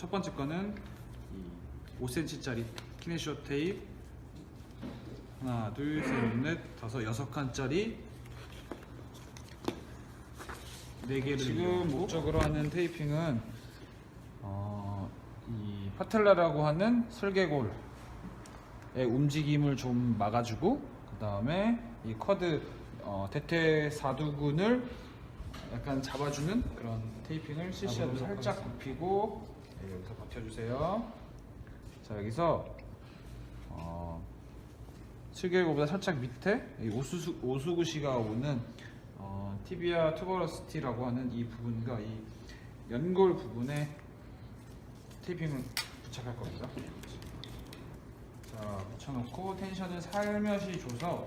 첫 번째 거는 이 5cm짜리 키네시오 테이프 하나 둘셋넷 다섯 여섯 칸짜리 네 개를 지금 목적으로 하는 테이핑은 어, 이 파텔라라고 하는 설계골의 움직임을 좀 막아주고 그 다음에 이 커드 어, 대퇴 사두근을 약간 잡아주는 그런 테이핑을 실시하고 살짝 굽히고 네, 여기서 버텨주세요. 자 여기서 어, 슬개골보다 살짝 밑에 이 오수수, 오수구시가 오는 어, 티비아 투버러스티라고 하는 이 부분과 이 연골 부분에 테이핑을 부착할 겁니다. 자 붙여놓고 텐션을 살며시 줘서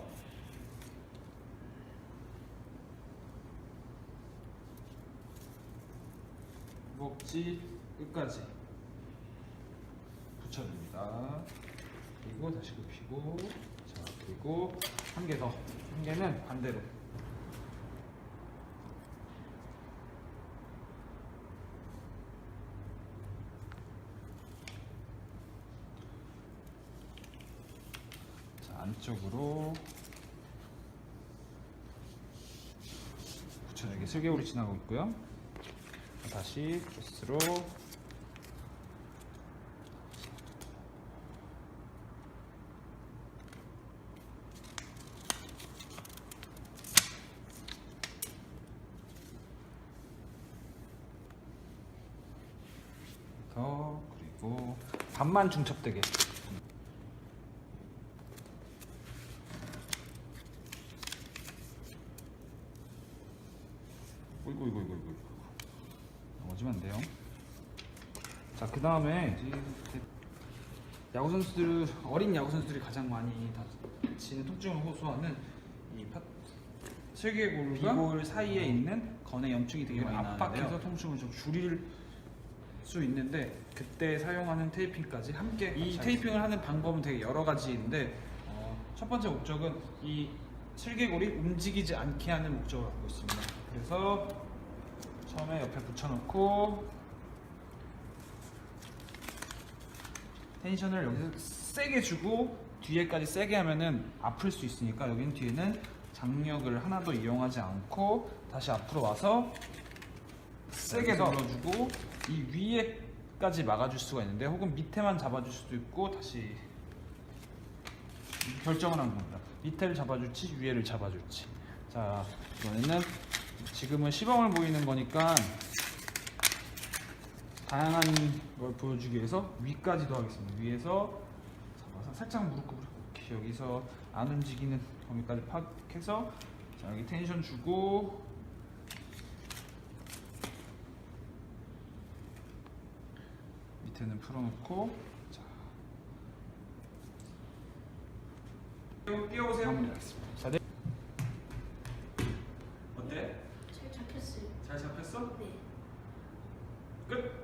목지 끝까지 붙여줍니다. 그리고 다시 굽히고 자 그리고 한 개 더. 한 개는 반대로. 자 안쪽으로 붙여내게 슬개울이 지나고 있고요. 다시 코스로. 더 그리고 반만 중첩되게. 어이구 이구 이구 이구 안 돼요. 자, 그 다음에 야구 선수들 어린 야구 선수들이 가장 많이 다치는 통증을 호소하는 이 파, 슬개골과 비골 사이에 있는 건의 염증이 되게 많이 압박해서 나는데요. 통증을 좀 줄일 수 있는데 그때 사용하는 테이핑까지 함께 이 테이핑을 하는 방법은 되게 여러 가지인데 어, 첫 번째 목적은 이 슬개골이 움직이지 않게 하는 목적을 갖고 있습니다. 그래서 처음에 옆에 붙여놓고 텐션을 여기서 세게 주고 뒤에까지 세게 하면은 아플 수 있으니까 여기는 뒤에는 장력을 하나도 이용하지 않고 다시 앞으로 와서 세게 눌러주고 이 위에까지 막아줄 수가 있는데 혹은 밑에만 잡아줄 수도 있고 다시 결정을 한 겁니다. 밑에를 잡아줄지 위에를 잡아줄지. 자 이번에는 지금은 시범을 보이는 거니까 다양한 걸 보여주기 위해서 위까지도 하겠습니다. 위에서 잡아서 살짝 무릎 꿇고 이렇게 여기서 안 움직이는 범위까지 파악해서 자 여기 텐션 주고 밑에는 풀어놓고 자 띄워보세요. something. Good.